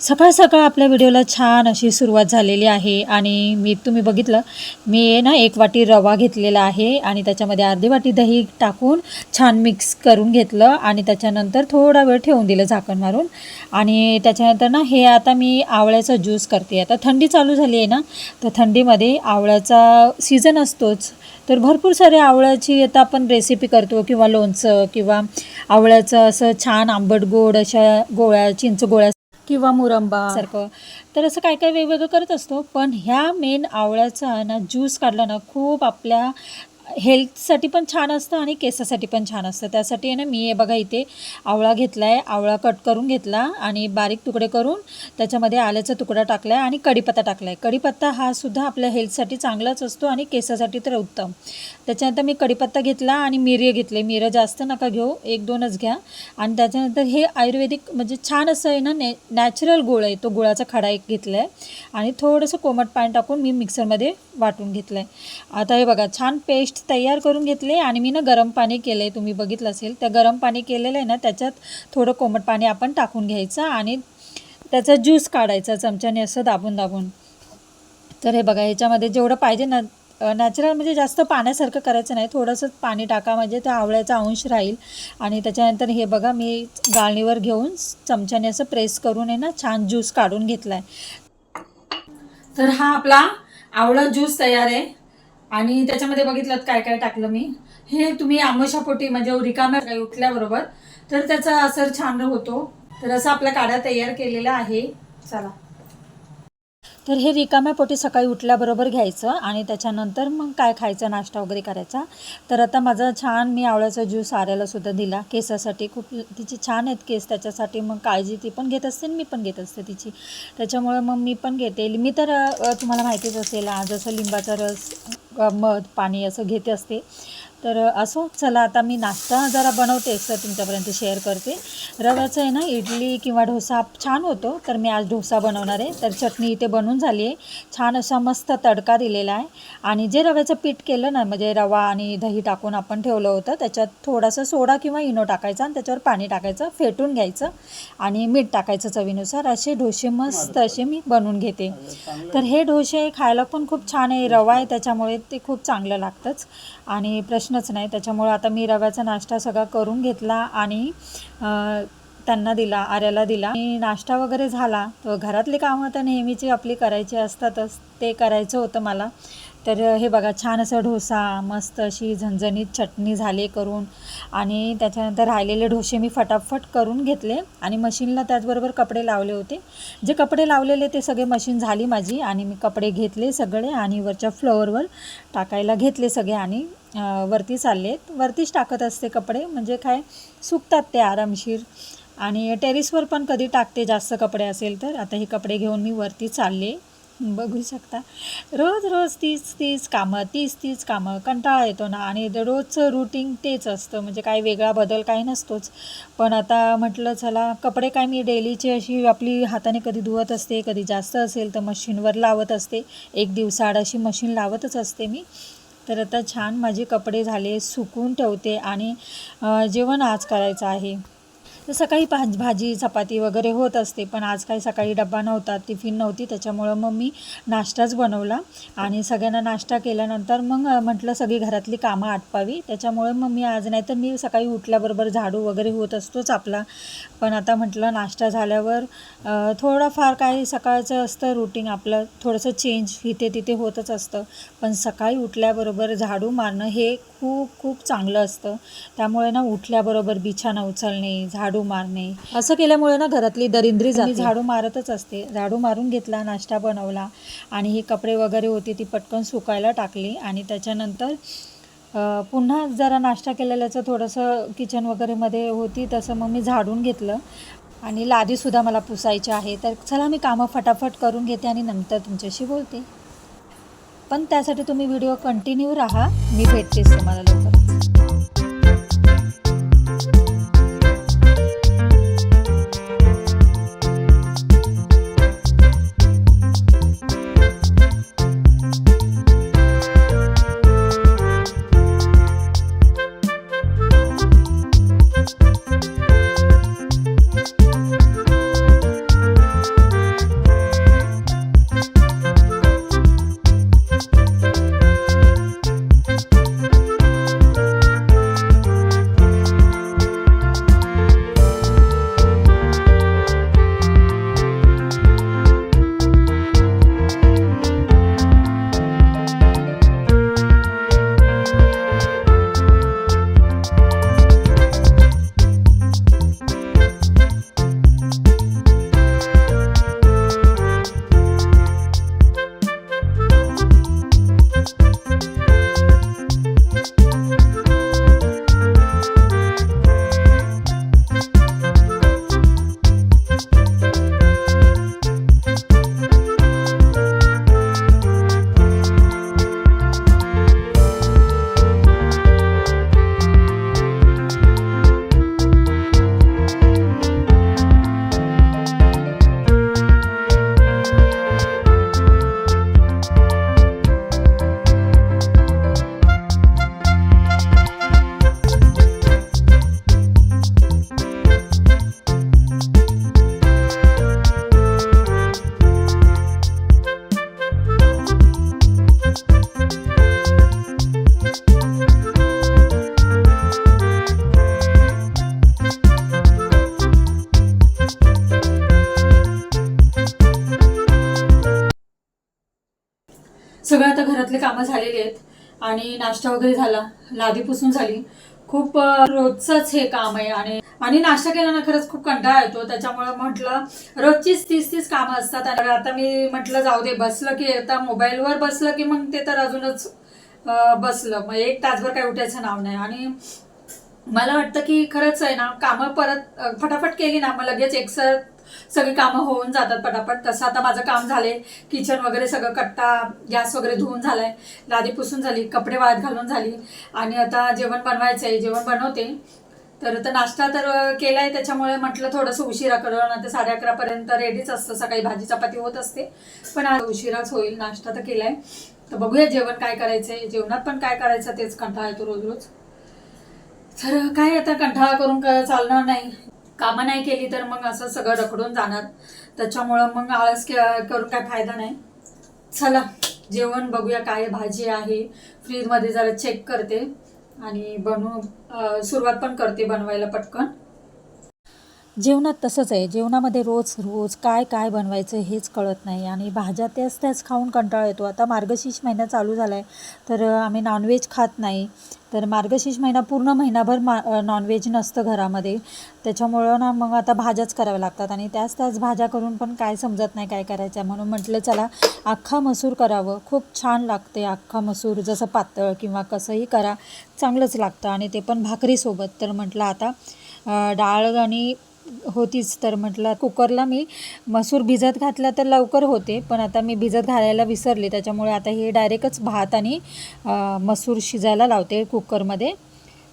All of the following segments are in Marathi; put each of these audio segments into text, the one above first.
सकाळ सकाळ आपल्या व्हिडिओला छान अशी सुरुवात झालेली आहे आणि मी तुम्ही बघितलं मी ना एक वाटी रवा घेतलेला आहे आणि त्याच्यामध्ये अर्धी वाटी दही टाकून छान मिक्स करून घेतलं आणि त्याच्यानंतर थोडा वेळ ठेवून दिलं झाकण मारून. आणि त्याच्यानंतर ना हे आता मी आवळ्याचा ज्यूस करते. आता थंडी चालू झाली आहे ना तर थंडीमध्ये आवळ्याचा सीझन असतोच. तर भरपूर सारे आवळ्याची आता आपण रेसिपी करतो किंवा लोणचं किंवा आवळ्याचं असं छान आंबट गोड अशा गोळ्या चिंच गोळ्या किंवा मुरंबा. सारखं. तर असं काय काय वेगवेगळं करत असतो. पण ह्या मेन आवळ्याचा ना ज्यूस काढला ना खूप आपल्या हेल्थसाठी पण छान असतं आणि केसासाठी पण छान असतं. त्यासाठी आहे ना मी हे बघा इथे आवळा घेतला आहे आवळा कट करून घेतला आणि बारीक तुकडे करून त्याच्यामध्ये आल्याचा तुकडा टाकला आहे आणि कढीपत्ता टाकला आहे कढीपत्ता हा सुद्धा आपल्या हेल्थसाठी चांगलाच असतो आणि केसासाठी तर उत्तम. त्याच्यानंतर मी कढीपत्ता घेतला आणि मिरे घेतले. मिरं जास्त नका घेऊ. एक दोनच घ्या. आणि त्याच्यानंतर हे आयुर्वेदिक म्हणजे छान असं आहे ना ने नॅचरल गुळ आहे. तो गुळाचा खडा एक घेतला आहे आणि थोडंसं कोमट पाणी टाकून मी मिक्सरमध्ये वाटून घेतलं आहे आता हे बघा छान पेस्ट तयार करून घेतले आणि मी ना गरम पाणी केलं आहे तुम्ही बघितलं असेल त्या गरम पाणी केलेलं आहे ना त्याच्यात थोडं कोमट पाणी आपण टाकून घ्यायचं आणि त्याचा ज्यूस काढायचा चमच्याने असं दाबून दाबून. तर हे बघा ह्याच्यामध्ये जेवढं पाहिजे ना नॅचरल म्हणजे जास्त पाण्यासारखं करायचं नाही. थोडंसं पाणी टाका म्हणजे त्या आवळ्याचा अंश राहील. आणि त्याच्यानंतर हे बघा मी गाळणीवर घेऊन चमच्याने असं प्रेस करून आहे ना छान ज्यूस काढून घेतला आहे तर हा आपला आवळा ज्यूस तयार आहे. आणि त्याच्यामध्ये बघितलं काय काय टाकलं मी. हे तुम्ही आमोशापोटी म्हणजे रिकाम्या उठल्याबरोबर तर त्याचा असर छान होतो. तर असं आपल्या काढा तयार केलेला आहे. चला. तर हे रिकाम्या पोटी सकाळी उठल्याबरोबर घ्यायचं आणि त्याच्यानंतर मग काय खायचं नाश्ता वगैरे करायचा. तर आता माझा छान मी आवळ्याचा ज्यूस आऱ्यालासुद्धा दिला. केसासाठी खूप तिची छान आहेत केस त्याच्यासाठी मग काळजी ती पण घेत असते आणि मी पण घेत असते तिची. त्याच्यामुळे मग मी पण घेते. मी तर तुम्हाला माहितीच असेल जसं लिंबाचा रस मध पाणी असं घेते असते. तर असो चला आता मी नाश्ता जरा बनवते तर तुमच्यापर्यंत शेअर करते. रव्याचं आहे ना इडली किंवा डोसा छान होतो तर मी आज डोसा बनवणार आहे. तर चटणी इथे बनवून झाली आहे. छान असा मस्त तडका दिलेला आहे. आणि जे रव्याचं पीठ केलं ना म्हणजे रवा आणि दही टाकून आपण ठेवलं होतं त्याच्यात थोडासा सोडा किंवा इनो टाकायचा आणि त्याच्यावर पाणी टाकायचं फेटून घ्यायचं आणि मीठ टाकायचं चवीनुसार. असे डोसे मस्त असे मी बनवून घेते. तर हे डोसे खायला पण खूप छान आहे रवा आहे त्याच्यामुळे ते खूप चांगलं लागतंच. आणि प्रश्नच नाही. त्याच्यामुळं आता मी रव्याचा नाश्ता सगळा करून घेतला आणि त्यांना दिला आर्याला दिला. आणि नाश्ता वगैरे झाला. तर घरातली कामं तर नेहमीची आपली करायची असतातच. ते करायचं होतं मला. तर हे बघा छान असं डोसा मस्त अशी झणझणीत चटणी झाली करून. आणि त्याच्यानंतर राहिलेले डोसे मी फटाफट करून घेतले. आणि मशीनला त्याचबरोबर कपडे लावले होते. जे कपडे लावलेले ते सगळे मशीन झाली माझी. आणि मी कपडे घेतले सगळे आणि वरच्या फ्लोअरवर टाकायला घेतले सगळे आणि वरती चाललेत वरतीच टाकत असते कपडे. म्हणजे काय सुकतात ते आरामशीर. आणि टेरिसवर पण कधी टाकते जास्त कपडे असेल तर. आता हे कपडे घेऊन मी वरती चालले. बघू शकता. रोज रोज तीच तीच कामं तीच तीच कामं. कंटाळा येतो ना. आणि रोजचं रुटीन तेच असतं. म्हणजे काय वेगळा बदल काही नसतोच. पण आता म्हटलं चला कपडे काय मी डेलीची अशी आपली हाताने कधी धुवत असते कधी जास्त असेल तर मशीनवर लावत असते. एक दिवसाआड अशी मशीन लावतच असते मी. तर आता छान माझे कपडे झाले सुकून ठेवते आणि जेवण आज करायचं आहे. तर सकाळी भाज भाजी चपाती वगैरे होत असते पण आज काही सकाळी डब्बा नव्हता टिफिन नव्हती त्याच्यामुळं मग मी नाश्ताच बनवला. आणि सगळ्यांना नाश्ता केल्यानंतर मग म्हटलं सगळी घरातली कामं आटपावी. त्याच्यामुळे मग मी आज नाही तर मी सकाळी उठल्याबरोबर झाडू वगैरे होत असतोच आपला. पण आता म्हटलं नाश्ता झाल्यावर थोडंफार काही सकाळचं असतं रुटीन आपलं. थोडंसं चेंज इथे तिथे होतच असतं. पण सकाळी उठल्याबरोबर झाडू मारणं हे खूप खूप चांगलं असतं. त्यामुळे ना उठल्याबरोबर बिछाना उचलणे झाडू मारणे. असं केल्यामुळे ना घरातली दरिंद्री जाते. झाडू मारतच असते. झाडू मारून घेतला नाश्ता बनवला आणि ही कपडे वगैरे होती ती पटकन सुकायला टाकली आणि त्याच्यानंतर पुन्हा जरा नाश्ता केलेल्याचं थोडंसं किचन वगैरेमध्ये होती तसं मग मी झाडून घेतलं. आणि लादीसुद्धा मला पुसायची आहे. तर चला मी कामं फटाफट करून घेते आणि नंतर तुमच्याशी बोलते. पण त्यासाठी तुम्ही व्हिडिओ कंटिन्यू राहा. मी भेटतेच तुम्हाला लवकर आणि नाश्ता वगैरे झाला. लादी पुसून झाली. खूप रोजचंच हे काम आहे आणि आणि नाश्ता केल्यानं खरंच खूप कंटाळा येतो. त्याच्यामुळे म्हटलं रोजचीच तीस तीस कामं असतात आणि आता मी म्हटलं जाऊ दे बसलं की आता मोबाईलवर बसलं की मग ते तर अजूनच बसलं. मग एक तासभर काही उठायचं नाव नाही. आणि मला वाटतं की खरंच आहे ना कामं परत फटाफट केली ना मग लगेच एकसर सगळी कामं होऊन जातात पटापट. तसं आता माझं काम झाले किचन वगैरे सगळं कट्टा गॅस वगैरे धुवून झालाय. लादी पुसून झाली कपडे वाळत घालून झाली. आणि आता जेवण बनवायचं आहे जेवण बनवते. तर आता नाश्ता तर केला केलाय. त्याच्यामुळे म्हटलं थोडंसं उशिरा करू. ना तर साडे अकरापर्यंत रेडीच असतं. सकाळी भाजी चपाती होत असते. पण आज उशिराच होईल. नाश्ता तर केलाय. तर बघूया जेवण काय करायचंय. जेवणात पण काय करायचं तेच कंटाळा येतो रोज रोज. तर काय आता कंटाळा करून चालणार नाही. कामं नाही केली तर मग असं सगळं रखडून जाणार. त्याच्यामुळं मग आळस के- करून काय फायदा नाही. चला जेवण बघूया काय भाजी आहे. फ्रीजमध्ये जरा चेक करते. आणि बनवू सुरुवात पण करते बनवायला पटकन. जेवणात तसंच आहे. जेवणामध्ये रोज रोज काय काय बनवायचं हेच कळत नाही. आणि भाज्या त्याच त्याच खाऊन कंटाळा येतो. आता मार्गशीर्ष महिना चालू झाला आहे तर आम्ही नॉनव्हेज खात नाही. तर मार्गशीर्ष महिना पूर्ण महिनाभर मा नॉनव्हेज नसतं घरामध्ये. त्याच्यामुळं ना मग आता भाज्याच कराव्या लागतात. आणि त्याच त्याच भाज्या करून पण काय समजत नाही काय करायचं. म्हणून म्हटलं चला अख्खा मसूर करावं. खूप छान लागते अख्खा मसूर. जसं पातळ किंवा कसंही करा. चांगलंच लागतं. आणि ते पण भाकरीसोबत. तर म्हटलं आता डाळ आणि होतीच. तर म्हटलं कुकरला मी मसूर भिजत घातला तर लवकर होते पण आता मी भिजत घालायला विसरले. त्याच्यामुळे आता हे डायरेक्टच भात आणि मसूर शिजायला लावते कुकरमध्ये.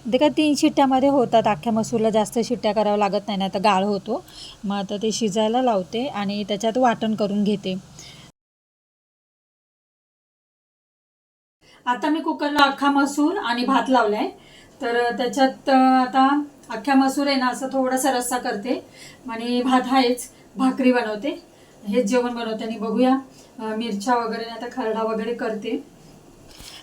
ते काय तीन शिट्ट्यामध्ये होतात. अख्ख्या मसूरला जास्त शिट्ट्या करावं लागत नाही ना आता गाळ होतो. मग आता ते शिजायला लावते आणि त्याच्यात वाटण करून घेते. आता मी कुकरला अख्खा मसूर आणि भात लावलाय. तर त्याच्यात आता अख्ख्या मसूर आहे ना असं थोडासा रस्सा करते. आणि भात आहेच भाकरी बनवते. हेच जेवण बनवते आणि बघूया मिरच्या वगैरे आता खरडा वगैरे करते.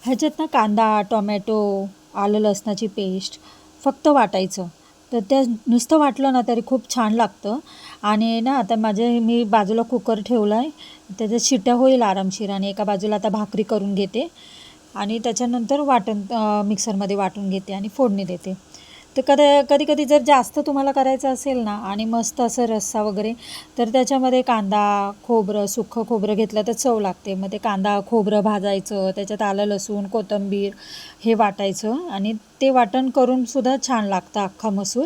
ह्याच्यात ना कांदा टोमॅटो आलं लसणाची पेस्ट फक्त वाटायचं. तर त्या नुसतं वाटलं ना तरी खूप छान लागतं. आणि ना आता माझे मी बाजूला कुकर ठेवला आहे त्याच्यात शिट्या होईल आरामशीर आणि एका बाजूला आता भाकरी करून घेते. आणि त्याच्यानंतर वाटण मिक्सरमध्ये वाटून घेते आणि फोडणी देते. तर कधी कधी कधी जर जास्त तुम्हाला करायचं असेल ना आणि मस्त असं रस्सा वगैरे तर त्याच्यामध्ये कांदा खोबरं सुख्खं खोबरं घेतलं तर चव लागते. मग ते कांदा खोबरं भाजायचं त्याच्यात आलं लसूण कोथिंबीर हे वाटायचं आणि ते वाटण करूनसुद्धा छान लागतं अख्खा मसूर.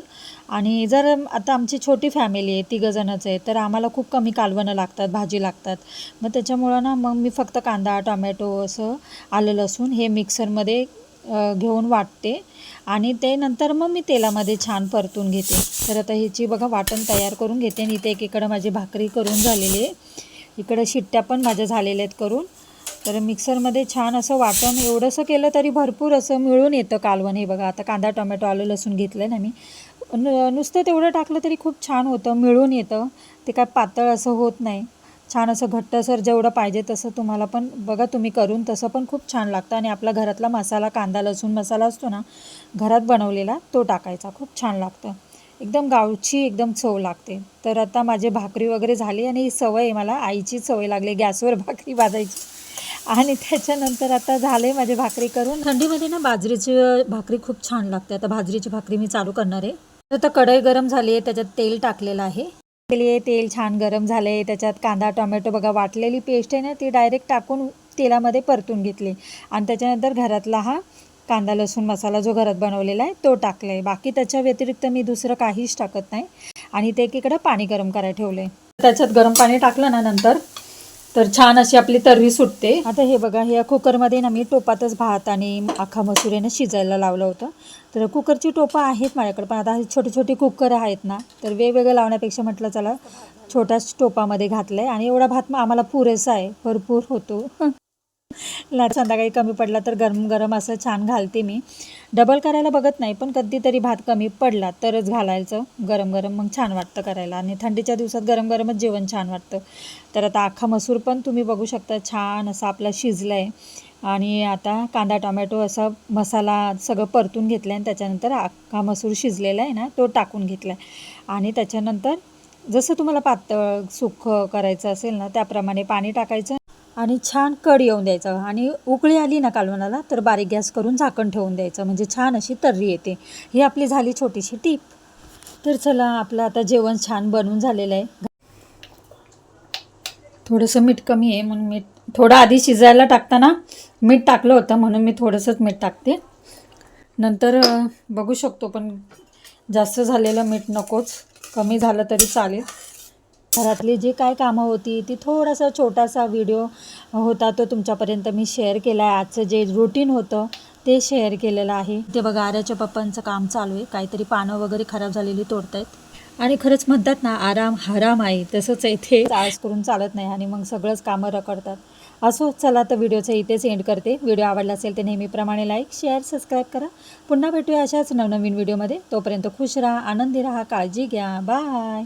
आणि जर आता आमची छोटी फॅमिली आहे तिघंजणच आहे तर आम्हाला खूप कमी कालवणं लागतात भाजी लागतात. मग त्याच्यामुळं ना मग मी फक्त कांदा टोमॅटो असं आलं लसूण हे मिक्सरमध्ये घेऊन वाटते. आणि ते नंतर मग मी तेलामध्ये छान परतून घेते. तर आता ह्याची बघा वाटण तयार करून घेते. आणि इथे एकीकडं माझी भाकरी करून झालेली आहे. इकडं शिट्ट्या पण माझ्या झालेल्या आहेत करून. तर मिक्सरमध्ये छान असं वाटण एवढंसं केलं तरी भरपूर असं मिळून येतं कालवण. हे बघा आता कांदा टोमॅटो आलं लसूण घेतलं आहे ना मी. नुसतं तेवढं टाकलं तरी खूप छान होतं मिळून येतं. ते काय पातळ असं होत नाही. छान असं घट्टसर जेवढं पाहिजे तसं तुम्हाला पण बघा तुम्ही करून तसं पण खूप छान लागतं. आणि आपला घरातला मसाला कांदा लसूण मसाला असतो ना घरात बनवलेला तो टाकायचा खूप छान लागतं. एकदम गावची एकदम चव लागते. तर आता माझे भाकरी वगैरे झाली आणि ही सवय आहे मला आईची सवय लागली गॅसवर भाकरी भाजायची. आणि त्याच्यानंतर आता झाले माझी भाकरी करून. थंडीमध्ये ना बाजरीची भाकरी खूप छान लागते. आता बाजरीची भाकरी मी चालू करणार आहे. तर आता कढई गरम झाली आहे त्याच्यात तेल टाकलेलं आहे. केली तेल छान गरम झाले त्याच्यात कांदा टोमॅटो बघा वाटलेली पेस्ट आहे ना ती डायरेक्ट टाकून तेलामध्ये परतून घेतली. आणि त्याच्यानंतर घरातला हा कांदा लसूण मसाला जो घरात बनवलेला आहे तो टाकला आहे बाकी त्याच्या व्यतिरिक्त मी दुसरं काहीच टाकत नाही. आणि ते एकीकडं पाणी गरम करायला ठेवलं आहे त्याच्यात गरम पाणी टाकलं ना नंतर तर छान अशी आपली तर्री सुटते. आता हे बघा ह्या कुकरमध्ये ना मी टोपातच भात आणि अख्खा मसुरेनं शिजायला लावलं होतं. तर कुकरची टोपं आहेत माझ्याकडे पण आता छोटे छोटे कुकर आहेत ना तर वेगवेगळं लावण्यापेक्षा म्हटलं चला छोट्याच टोपामध्ये घातलं आहे आणि एवढा भात आम्हाला पुरेसा आहे भरपूर होतो. ला संध्याकाळी कमी पडला तर गरम गरम असं छान घालते मी. डबल करायला बघत नाही पण कधीतरी भात कमी पडला तरच घालायचं. गरम गरम मग छान वाटतं करायला. आणि थंडीच्या दिवसात गरम गरमच जेवण छान वाटतं. तर आता अख्खा मसूर पण तुम्ही बघू शकता छान असा आपला शिजला आहे आणि आता कांदा टोमॅटो असा मसाला सगळं परतून घेतलं आणि त्याच्यानंतर अख्खा मसूर शिजलेला आहे ना तो टाकून घेतला आहे आणि त्याच्यानंतर जसं तुम्हाला पातळ सुख करायचं असेल ना त्याप्रमाणे पाणी टाकायचं. आणि छान कड येऊन द्यायचं. आणि उकळी आली ना कालवणाला तर बारीक गॅस करून झाकण ठेवून द्यायचं. म्हणजे छान अशी तर्री येते. ही आपली झाली छोटीशी टीप. तर चला आपलं आता जेवण छान बनवून झालेलं आहे. थोडंसं मीठ कमी आहे म्हणून मीठ थोडं आधी शिजायला टाकताना मीठ टाकलं होतं म्हणून मी थोडंसंच मीठ टाकते. नंतर बघू शकतो पण जास्त झालेलं मीठ नकोच. कमी झालं तरी चालेल. घरातली जी काय कामं होती ती थोडासा छोटासा व्हिडिओ होता तो तुमच्यापर्यंत मी शेअर केला आहे आजचं जे रुटीन होतं ते शेअर केलेलं आहे. ते बघा आऱ्याच्या पप्पांचं काम चालू आहे. काहीतरी पानं वगैरे खराब झालेली तोडतायत. आणि खरंच म्हणतात ना आराम हराम आहे. तसंच आहे ते. आळस करून चालत नाही आणि मग सगळंच कामं रखडतात. असो चला तर व्हिडिओचं इथेच एंड करते. व्हिडिओ आवडला असेल तर नेहमीप्रमाणे लाईक शेअर सबस्क्राईब करा. पुन्हा भेटूया अशाच नवनवीन व्हिडिओमध्ये. तोपर्यंत खुश राहा आनंदी राहा काळजी घ्या. बाय